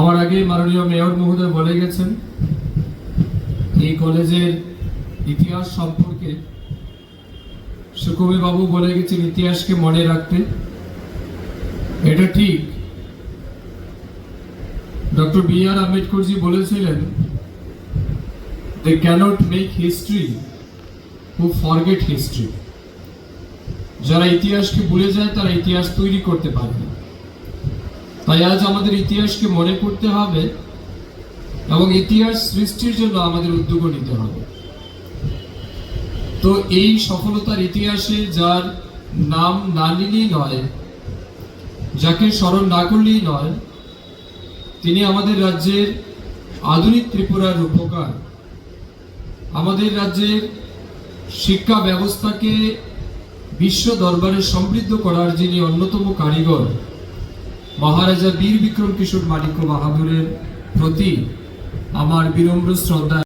আমার আগে মাননীয় মেয়র মহোদয় বলে গেছেন, এই কলেজের ইতিহাস সম্পর্কে বাবু বলে গেছেন ইতিহাসকে মনে রাখতে। এটা ঠিক। ডক্টর বি আর আম্বেদকরজি বলেছিলেন they cannot make history who forget history যারা ইতিহাসকে ভুলে যায়, তারা ইতিহাস তৈরি করতে পারে না। তাই আজ আমাদের ইতিহাসকে মনে করতে হবে এবং ইতিহাস সৃষ্টির জন্য আমাদের উদ্যোগ নিতে হবে। তো এই সফলতার ইতিহাসে যার নাম না নিলেই নয়, যাকে স্মরণ না করলেই নয়, তিনি আমাদের রাজ্যের আধুনিক ত্রিপুরার রূপকার। আমাদের রাজ্যের শিক্ষা ব্যবস্থাকে বিশ্ব দরবারে সমৃদ্ধ করার যিনি অন্যতম কারিগর মহারাজা বীর বিক্রম কিশোর মানিক্য বাহাদুরের প্রতি আমার বিনম্র শ্রদ্ধা